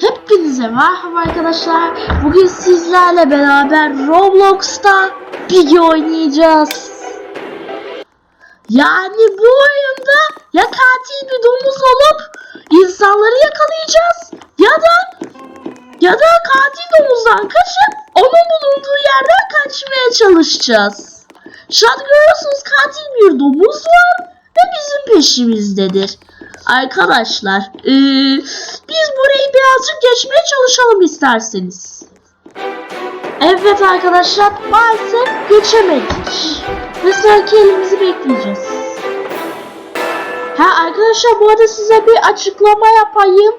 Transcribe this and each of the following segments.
Hepinize merhaba arkadaşlar. Bugün sizlerle beraber Roblox'ta Piggy oynayacağız. Yani bu oyunda ya katil bir domuz olup insanları yakalayacağız ya da ya da katil domuzdan kaçıp onun bulunduğu yerden kaçmaya çalışacağız. Şu an görüyorsunuz katil bir domuz var ve bizim peşimizdedir. Arkadaşlar eee, biz burayı birazcık geçmeye çalışalım isterseniz. Evet arkadaşlar maalesef geçemedik. Ve sonraki elimizi bekleyeceğiz. Ha arkadaşlar bu arada size bir açıklama yapayım.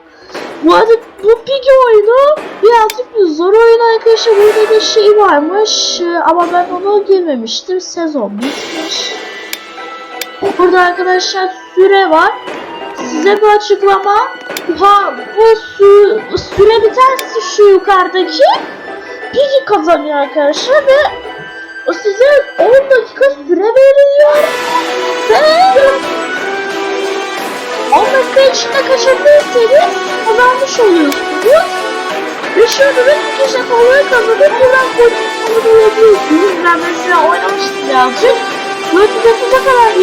Bu arada bu Piggy oyunu birazcık bir zor oyun arkadaşlar. Burada da şey varmış e, ama ben onu girmemiştim. Sezon bitmiş. Burada arkadaşlar süre var. Size bir açıklama. Ha bu sü süre biterse şu yukarıdaki Piggy kazanıyor arkadaşlar ve size 10 dakika süre veriliyor. Ve 10 dakika içinde kaçabilirseniz kazanmış oluyorsunuz. Ve şurada da iki jetonları kazanıp buradan pozisyonu bulabiliyorsunuz. Ben mesela oynamıştım birazcık. Böyle 9'a kadar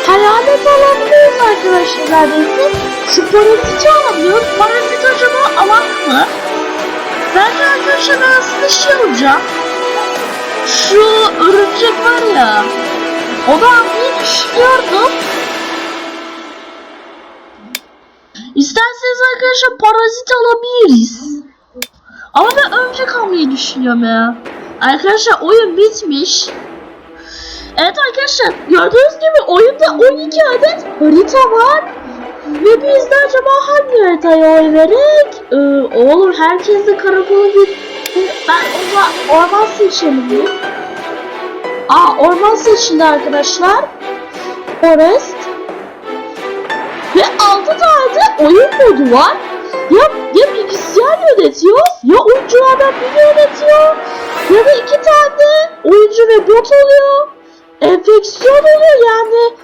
biriktirdim. Hayalet alabiliyoruz arkadaşlar neredeyse. Şu paraziti alabiliyoruz. Parazit acaba alak mı? Bence arkadaşlar ben aslında şey alacağım. Şu örümcek var ya. Onu almayı düşünüyordum. İsterseniz arkadaşlar parazit alabiliriz. Ama ben örümcek almayı düşünüyorum ya. Arkadaşlar oyun bitmiş. Evet arkadaşlar gördüğünüz gibi oyunda 12 adet harita var. Ve biz de acaba hangi haritaya oy vererek? Ee, oğlum herkes de karakolu bir... Ben o zaman orman seçelim mi? Aa orman seçildi arkadaşlar. Forest. Ve 6 tane oyun modu var. Ya, ya bilgisayar yönetiyor ya oyunculardan biri yönetiyor ya da iki tane oyuncu ve bot oluyor. Enfeksiyon oluyor yani.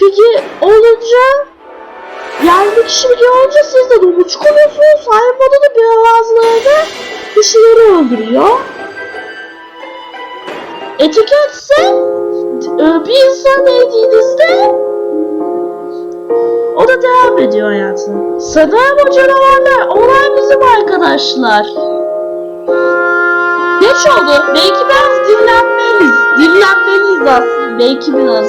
Peki olunca yani bir kişi bir olunca siz de domuzcuk oluyorsunuz. Sahip da bir bazıları kişileri öldürüyor. Etiketse e, bir insan değdiğinizde o da devam ediyor hayatına. Sanırım o canavarlar olay bizim arkadaşlar. Geç oldu. Belki biraz dinlenmeliyiz. Dinlenmeliyiz aslında. Belki biraz.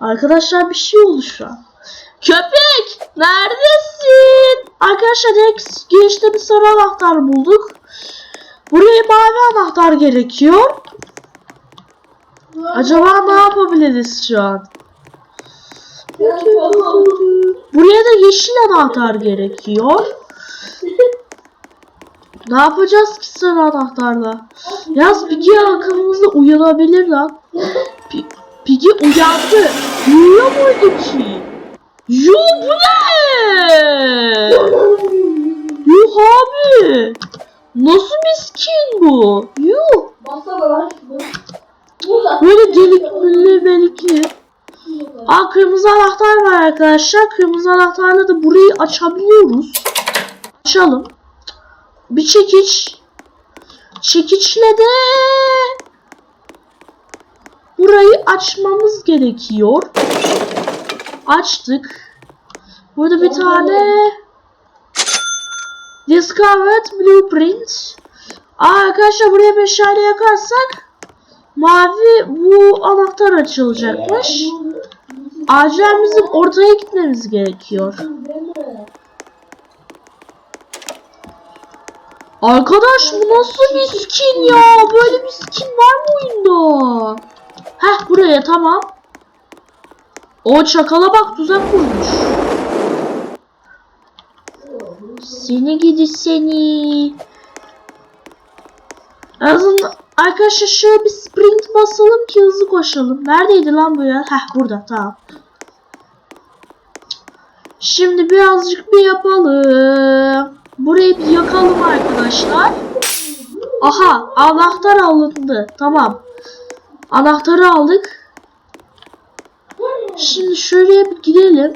Arkadaşlar bir şey oldu şu an. Köpek! Neredesin? Arkadaşlar direkt girişte bir sarı anahtar bulduk. Buraya mavi anahtar gerekiyor. Acaba ne yapabiliriz şu an? Buraya da yeşil anahtar gerekiyor. Ne yapacağız ki sarı anahtarla? Yaz Piggy arkamızda uyanabilir lan. Pi- Piggy uyandı. Uyuyor muydu ki? Yuh bu ne? Yuh abi. Nasıl bir skin bu? Yuh. Böyle delikli delikli. Aa kırmızı anahtar var arkadaşlar. Kırmızı anahtarla da burayı açabiliyoruz. Açalım. Bir çekiç. Çekiçle de burayı açmamız gerekiyor. Açtık. Burada bir tane Discovered Blueprint. Aa, arkadaşlar buraya meşale yakarsak mavi bu anahtar açılacakmış. Acilen bizim ortaya gitmemiz gerekiyor. Arkadaş bu nasıl bir skin ya? Böyle bir skin var mı oyunda? Heh buraya tamam. O çakala bak tuzak kurmuş. Seni gidi seni. En azından arkadaşlar şöyle bir sprint basalım ki hızlı koşalım. Neredeydi lan bu ya? Heh burada tamam. Şimdi birazcık bir yapalım. Burayı bir yakalım arkadaşlar. Aha anahtar alındı. Tamam. Anahtarı aldık. Şimdi şöyle bir gidelim.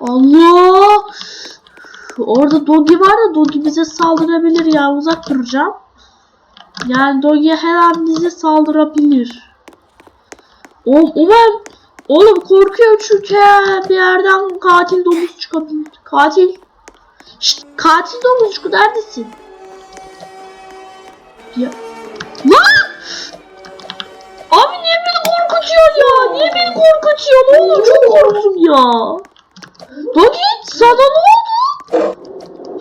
Allah! Orada Dogi var da Dogi bize saldırabilir ya. Uzak duracağım. Yani Dogi her an bize saldırabilir. Oğlum, Oğlum korkuyorum çünkü bir yerden katil domuz çıkabilir. Katil. Şşt, katil domuzcuk neredesin? Ya. Lan! Abi niye beni korkutuyorsun ya? Niye beni korkutuyorsun oğlum? Çok korktum ya. Dogi sana ne oldu?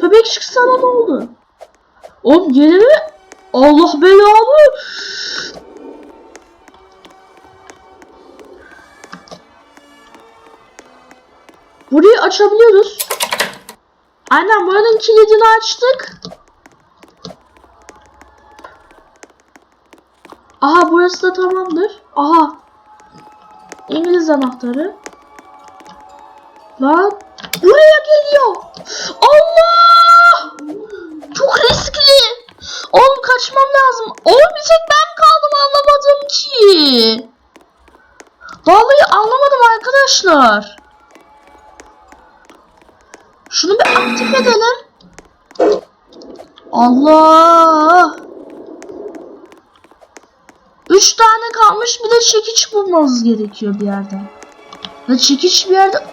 Bebekçik sana ne oldu? Oğlum mi? Allah belamı. Burayı açabiliyoruz. Aynen buranın kilidini açtık. Aha burası da tamamdır. Aha. İngiliz anahtarı. Lan buraya geliyor. Allah! Çok riskli. Oğlum kaçmam lazım. Oğlum bir ben kaldım anlamadım ki. Vallahi anlamadım arkadaşlar. Şunu bir aktif edelim. Allah! Üç tane kalmış bir de çekiç bulmamız gerekiyor bir yerden. Ya çekiç bir yerde...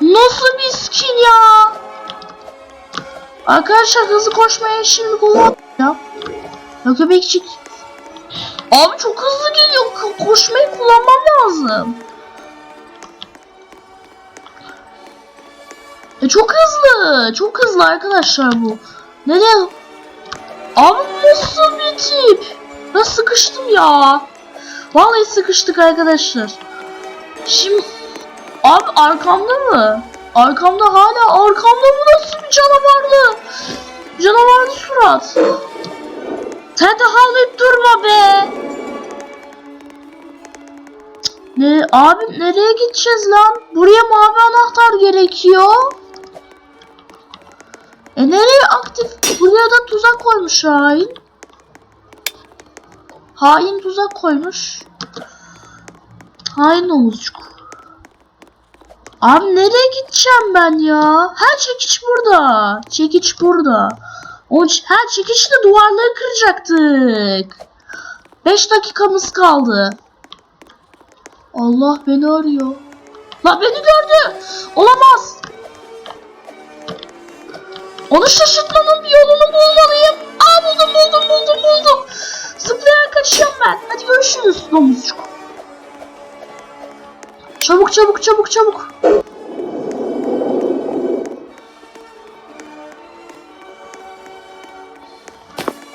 Nasıl bir skin ya? Arkadaşlar hızlı koşmaya şimdi kullan ya. Ya köpekçik. Abi çok hızlı geliyor. Ko- Koşmayı kullanmam lazım. Çok hızlı. Çok hızlı arkadaşlar bu. Nereye? Abi nasıl bir tip? Ben sıkıştım ya. Vallahi sıkıştık arkadaşlar. Şimdi abi arkamda mı? Arkamda hala arkamda mı nasıl bir canavarlı? Canavarlı surat. Sen de havlayıp durma be. Ne abi nereye gideceğiz lan? Buraya mavi anahtar gerekiyor. E nereye aktif? Buraya da tuzak koymuş hain. Hain tuzak koymuş. Hain domuzcuk. Abi nereye gideceğim ben ya? Ha çekiç burada. Çekiç burada. O ç- ha çekiçle duvarları kıracaktık. 5 dakikamız kaldı. Allah beni arıyor. La beni gördü. Olamaz. Onu şaşırtmanın bir yolunu bulmalıyım. Aa buldum buldum buldum buldum. Zıplayarak kaçıyorum ben. Hadi görüşürüz domuzcuk. Çabuk çabuk çabuk çabuk.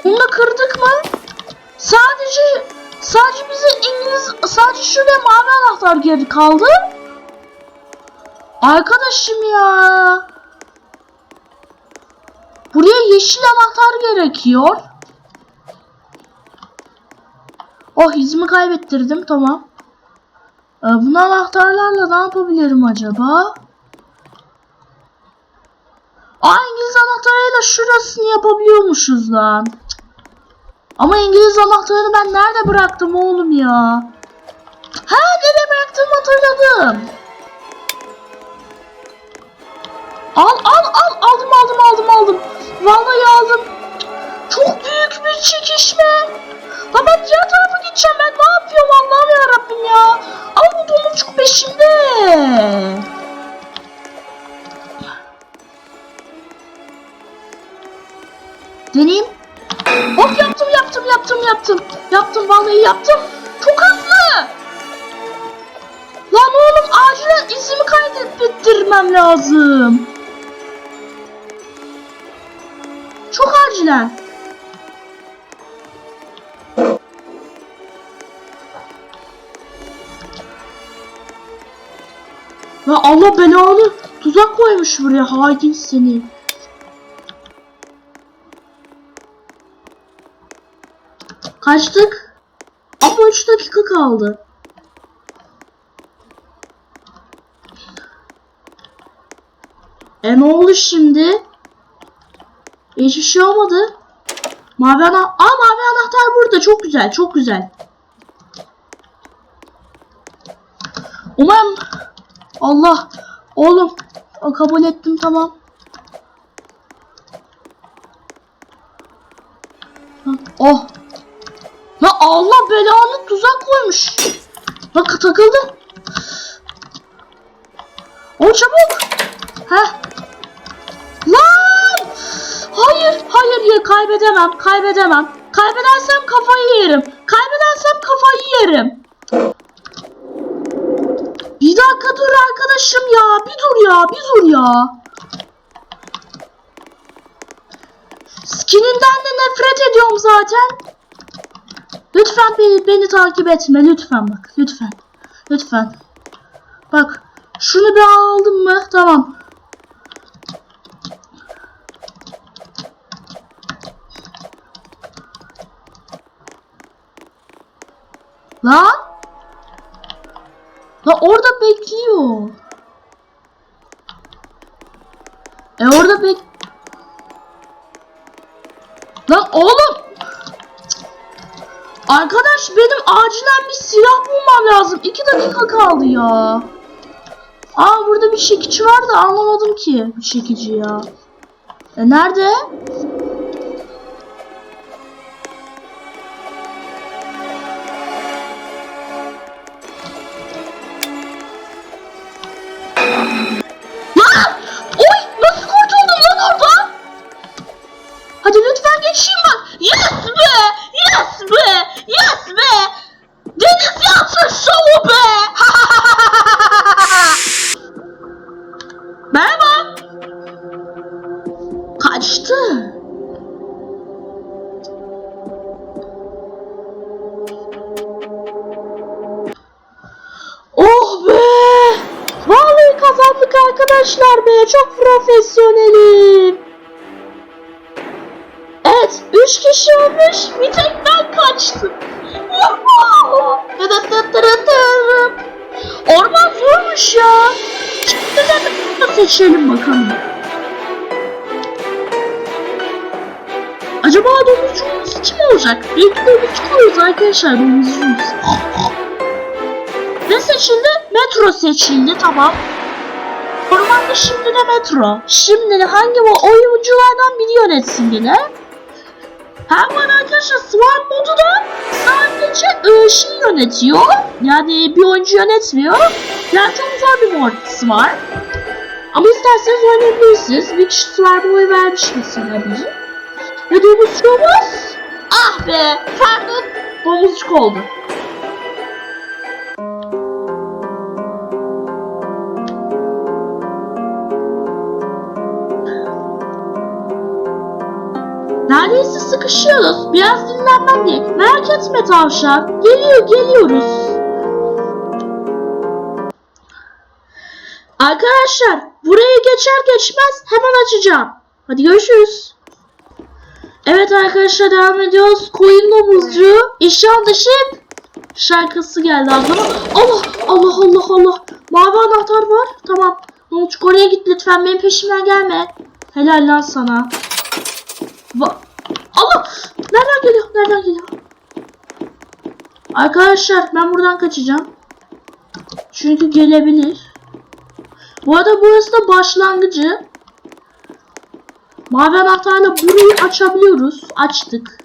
Bunu da kırdık mı? Sadece sadece bize İngiliz sadece şuraya mavi anahtar geri kaldı. Arkadaşım ya. Buraya yeşil anahtar gerekiyor. Oh izimi kaybettirdim tamam. Ee, bunu anahtarlarla ne yapabilirim acaba? Aa İngiliz anahtarıyla şurasını yapabiliyormuşuz lan. Ama İngiliz anahtarını ben nerede bıraktım oğlum ya? Ha nereye bıraktım hatırladım. Al al al aldım aldım aldım aldım. Vallahi aldım. Çok büyük bir çekişme. Lan diğer tarafa gideceğim ben ne yapıyorum Allah'ım ya Rabbim ya. Ama bu domuzcuk peşimde. Deneyeyim. Hop yaptım yaptım yaptım yaptım. Yaptım vallahi yaptım. Çok hızlı. Lan oğlum acilen izimi kaydettirmem lazım. Acilen. Ya Allah belanı tuzak koymuş buraya hain seni. Kaçtık? Ama 3 dakika kaldı. E ne oldu şimdi? Hiçbir şey olmadı. Mavi ana Aa mavi anahtar burada. Çok güzel. Çok güzel. Umarım Allah Oğlum. o kabul ettim tamam. Oh. Ya Allah belanı tuzak koymuş. Bak takıldım. O çabuk. Heh. Hayır, hayır ya kaybedemem, kaybedemem. Kaybedersem kafayı yerim. Kaybedersem kafayı yerim. Bir dakika dur arkadaşım ya. Bir dur ya, bir dur ya. Skininden de nefret ediyorum zaten. Lütfen beni, beni takip etme. Lütfen bak. Lütfen. Lütfen. Bak. Şunu bir aldım mı? Tamam. Lan. La orada bekliyor. E orada bek... Lan oğlum. Arkadaş benim acilen bir silah bulmam lazım. İki dakika kaldı ya. Aa burada bir çekici var da anlamadım ki bu çekici ya. E nerede? Evet, üç kişi olmuş. Bir tek ben kaçtım. Orman zormuş ya. Şimdi seçelim bakalım. Acaba domuzcuğumuz kim olacak? Belki domuzcuk oluruz arkadaşlar domuzcuğumuz. Ne seçildi? Metro seçildi tamam. Ormanda şimdi de metro. Şimdi hangi bu oyunculardan biri yönetsin yine? Hem var arkadaşlar Swarm modu da sadece e, şey yönetiyor. Yani bir oyuncu yönetmiyor. Yani çok zor bir mod Swarm. Ama isterseniz oynayabilirsiniz. Kişi Swarm'a oy vermiş mesela biri. Ve domuzcuğumuz ah be pardon domuzcuk oldu. Sıkışıyoruz. Biraz dinlenmem gerek. Merak etme tavşan. Geliyor geliyoruz. Arkadaşlar burayı geçer geçmez hemen açacağım. Hadi görüşürüz. Evet arkadaşlar devam ediyoruz. Koyun domuzcu. İşan dışı şarkısı geldi aklıma. Allah Allah Allah Allah. Mavi anahtar var. Tamam. Domuzcuk oraya git lütfen. Benim peşimden gelme. Helal lan sana. Va Allah! Nereden geliyor? Nereden geliyor? Arkadaşlar ben buradan kaçacağım. Çünkü gelebilir. Bu arada burası da başlangıcı. Mavi anahtarla burayı açabiliyoruz. Açtık.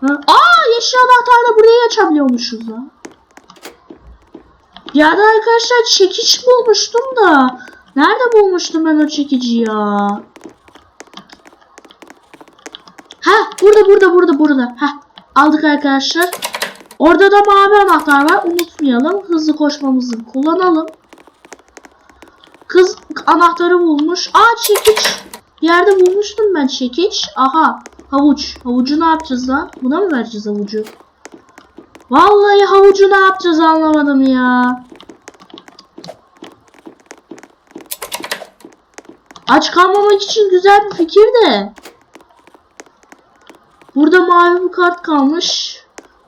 Ha. Aa yeşil anahtarla burayı açabiliyormuşuz ha. Bir yerde arkadaşlar çekiç bulmuştum da. Nerede bulmuştum ben o çekici ya? Ha burada burada burada burada. Ha aldık arkadaşlar. Orada da mavi anahtar var. Unutmayalım. Hızlı koşmamızı kullanalım. Kız anahtarı bulmuş. Aa çekiç. Yerde bulmuştum ben çekiç. Aha havuç. Havucu ne yapacağız lan? Buna mı vereceğiz havucu? Vallahi havucu ne yapacağız anlamadım ya. Aç kalmamak için güzel bir fikir de. Burada mavi bir kart kalmış.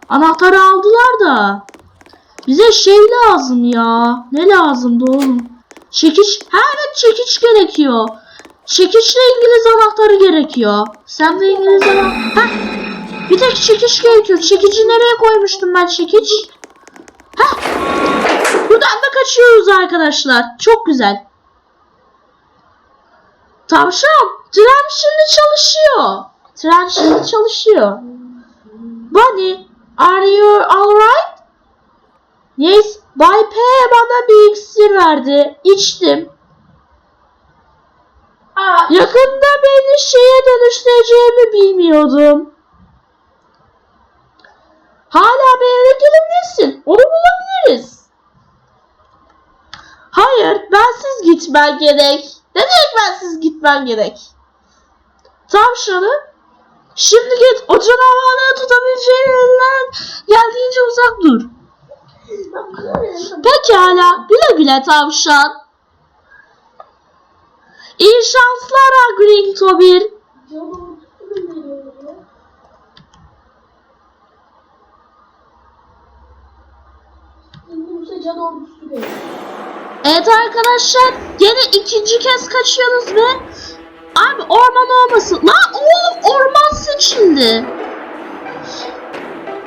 Anahtarı aldılar da. Bize şey lazım ya. Ne lazımdı oğlum? Çekiç. Ha evet çekiç gerekiyor. Çekiçle İngiliz anahtarı gerekiyor. Sen de İngiliz anahtarı... Bir tek çekiç gerekiyor. Çekici nereye koymuştum ben çekiç? Ha. Buradan da kaçıyoruz arkadaşlar. Çok güzel. Tavşan, tren şimdi çalışıyor. Tren şimdi çalışıyor. Bunny, are you alright? Yes, Bay P bana bir iksir verdi. İçtim. Aa, Yakında beni şeye dönüştüreceğimi bilmiyordum. Hala beğenip gelebilirsin. Onu bulabiliriz. Hayır, bensiz gitmen gerek. Ne demek bensiz gitmen gerek? Tavşanı, şimdi git o canavarları tutabileceğin elinden geldiğince uzak dur. Pekala, güle güle tavşan. İyi şanslar Green Tobir. Evet arkadaşlar gene ikinci kez kaçıyoruz ve Abi orman olmasın. Lan oğlum orman seçildi.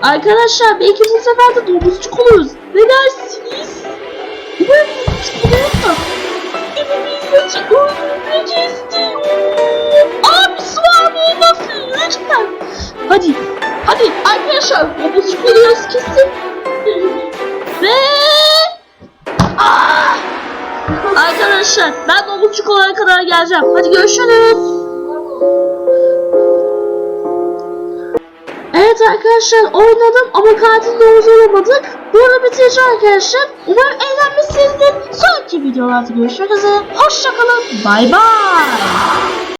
Arkadaşlar belki bu sefer de domuzcuk oluruz. Ne dersiniz? Umarım domuzcuk olur da. Evimizde öldürmece kadar geleceğim. Hadi görüşürüz. Evet arkadaşlar oynadım ama katil domuz olamadık. Burada bitireceğim arkadaşlar. Umarım eğlenmişsinizdir. Sonraki videolarda görüşmek üzere. Hoşçakalın. Bay bay.